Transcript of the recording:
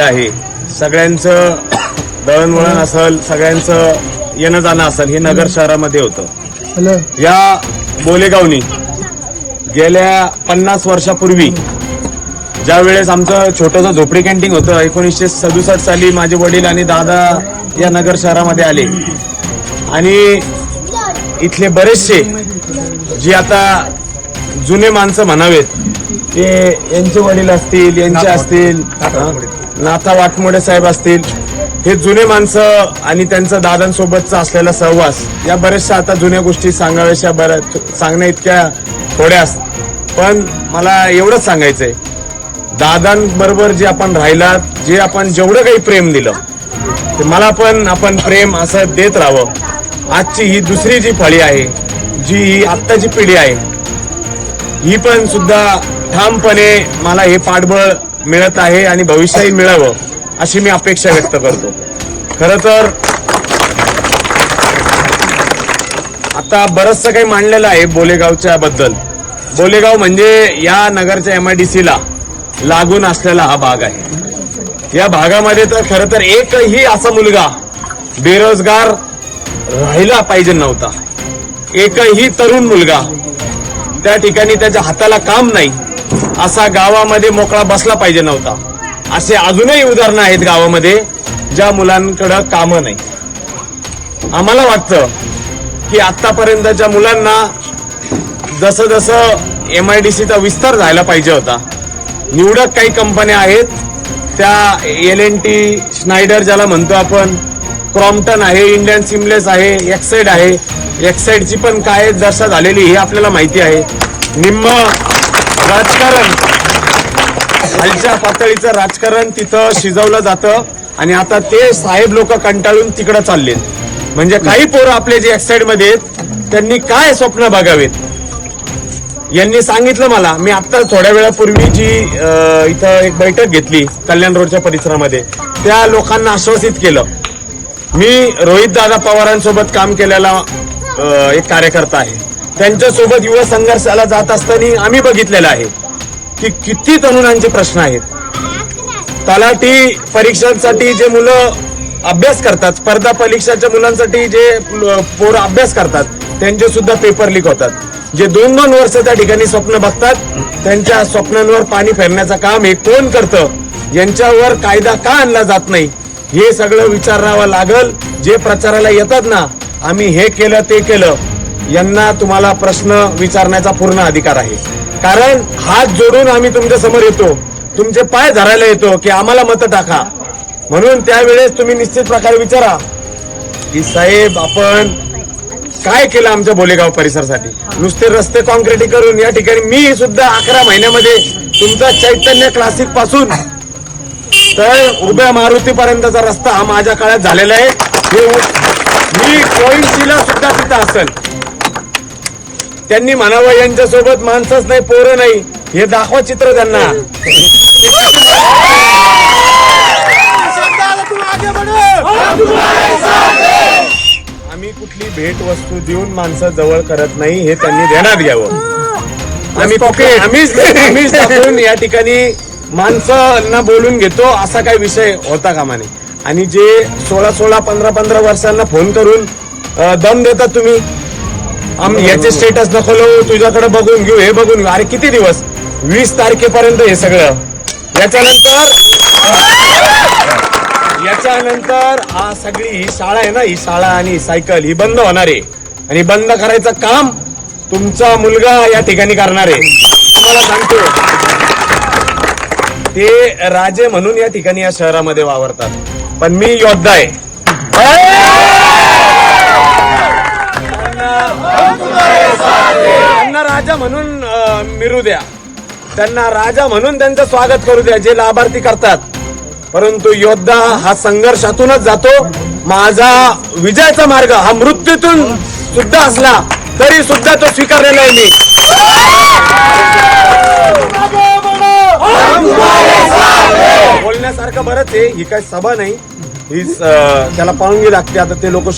आहे. सगळ्यांचं दळणवळण असल सगळ्यांचं येणं जाणं असेल हे नगर शहरामध्ये होतं. या बोलेगावनी गेल्या पन्नास वर्षापूर्वी ज्या वेळेस आमचं छोटंसं झोपडी कॅन्टीन होतं एकोणीसशे सदुसष्ट साली माझे वडील आणि दादा या नगर शहरामध्ये आले. आणि इथले बरेचसे जे आता जुने माणसं म्हणावेत ते यांचे वडील असतील यांचे असतील? नाथा वाटमोडे साहेब असतील हे जुने माणसं आणि त्यांचं दादांसोबतचा असलेला सहवास या बऱ्याचशा आता जुन्या गोष्टी सांगाव्याशा बऱ्या सांगण्या इतक्या थोड्या असतात पण मला एवढंच सांगायचंय. दादांबरोबर जे आपण राहिलात जे आपण जेवढं काही प्रेम दिलं ते मला पण आपण प्रेम असं देत राहावं. आजची ही दुसरी जी फळी आहे जी ही आत्ताची पिढी आहे ही पण सुद्धा ठामपणे मला हे पाठबळ मिळत आहे आणि भविष्यही मिळावं अशी मी अपेक्षा व्यक्त करतो. खर तर आता बरचसं काही मांडलेलं आहे बोलेगावच्या बद्दल. बोलेगाव म्हणजे या नगरच्या एमआयडीसी ला लागून असलेला हा भाग आहे. या भागामध्ये तर खरं तर एकही असा मुलगा बेरोजगार राहिला पाहिजे नव्हता. एकही तरुण मुलगा त्या ठिकाणी त्याच्या हाताला काम नाही. असा गावामध्ये मोकळा बसला पाहिजे नव्हता. असे अजूनही उदाहरणं आहेत गावामध्ये ज्या मुलांकडं कामं नाही. आम्हाला वाटतं की आतापर्यंतच्या मुलांना जसं जसं एम आय डी सीचा विस्तार झाला पाहिजे होता निवडक काही कंपन्या आहेत त्या एल एन टी स्नायडर ज्याला म्हणतो आपण क्रॉम्प्टन आहे इंडियन सिमलेस आहे एक्साइड आहे. एक्साइडची पण काय दशा झालेली हे आपल्याला माहिती आहे. निम्म राजकारण. खालच्या पातळीचं राजकारण तिथं शिजवलं जातं आणि आता ते साहेब लोक कंटाळून तिकडे चालले. म्हणजे काही पोरं आपले जे एक्साइडमध्ये आहेत त्यांनी काय स्वप्न बघावेत? यांनी सांगितलं मला मी आता थोड्या वेळापूर्वी जी इथं एक बैठक घेतली कल्याण रोडच्या परिसरामध्ये त्या लोकांना आश्वासित केलं. मी रोहित दादा पवारांसोबत काम केलेला एक कार्यकर्ता आहे. त्यांच्यासोबत युवा संघर्षाला जात असताना आम्ही बघितलेलं आहे की किती तरुणांचे प्रश्न आहेत. तलाठी परीक्षांसाठी जे मुलं अभ्यास करतात स्पर्धा परीक्षाच्या मुलांसाठी जे पोरं अभ्यास करतात त्यांचे सुद्धा पेपर लीक होतात. जे दोन दोन वर्ष त्या ठिकाणी स्वप्न बघतात त्यांच्या स्वप्नांवर पाणी फेरण्याचं काम हे कोण करतं? यांच्यावर कायदा का आणला जात नाही? हे सगळं विचारावं लागल. जे प्रचाराला येतात ना आम्ही हे केलं ते केलं. यांना तुम्हाला प्रश्न विचारण्याचा पूर्ण अधिकार आहे. कारण हात जोडून आम्ही तुमच्यासमोर येतो. तुमचे पाय धरायला येतो की आम्हाला मत टाका. म्हणून त्यावेळेस तुम्ही निश्चित प्रकारे विचारा की साहेब आपण काय केलं आमच्या बोलेगाव परिसरासाठी? नुसते रस्ते कॉन्क्रिटीकरून या ठिकाणी मी सुद्धा अकरा महिन्यामध्ये तुमचा चैतन्य क्लासिकपासून तर उभ्या मारुती पर्यंतचा रस्ता हा माझ्या काळात झालेला आहे. मी कोईनशीला सुद्धा तिथं असेल. त्यांनी म्हणावं यांच्यासोबत माणसंच नाही पोरं नाही. हे दाखवा चित्र त्यांना. आम्ही कुठली भेट वस्तू देऊन माणसं जवळ करत नाही हे त्यांनी ध्यानात घ्यावं. आम्ही पॉकेट आम्हीच आम्हीच टाकून या ठिकाणी माणसांना बोलून घेतो असा काही विषय होता कामा नये आणि जे सोळा सोळा पंधरा पंधरा वर्षांना फोन करून दम देतात तुम्ही आम याचे स्टेटस नको तुझ्याकडे बघून घेऊ हे बघून घेऊ. अरे किती दिवस? वीस तारखेपर्यंत हे सगळं. याच्यानंतर याच्यानंतर हा सगळी ही शाळा आहे ना ही शाळा आणि सायकल ही बंद होणार आहे. आणि बंद करायचं काम तुमचा मुलगा या ठिकाणी करणार आहे. तुम्हाला सांगतो. ते राजे म्हणून या ठिकाणी या शहरामध्ये वावरतात. पण मी योद्धा आहे. राजा म्हणून मिरू द्या. त्यांना राजा म्हणून त्यांचं स्वागत करू द्या जे लाभार्थी करतात. परंतु योद्धा हा संघर्षातूनच जातो. माझा विजयाचा मार्ग हा मृत्यूतून सुद्धा असला तरी सुद्धा तो स्वीकारलेला आहे मी. बोलण्यासारखं बरंच आहे. ही काय सभा नाही. ही त्याला पाहून लागते. आता ते लोक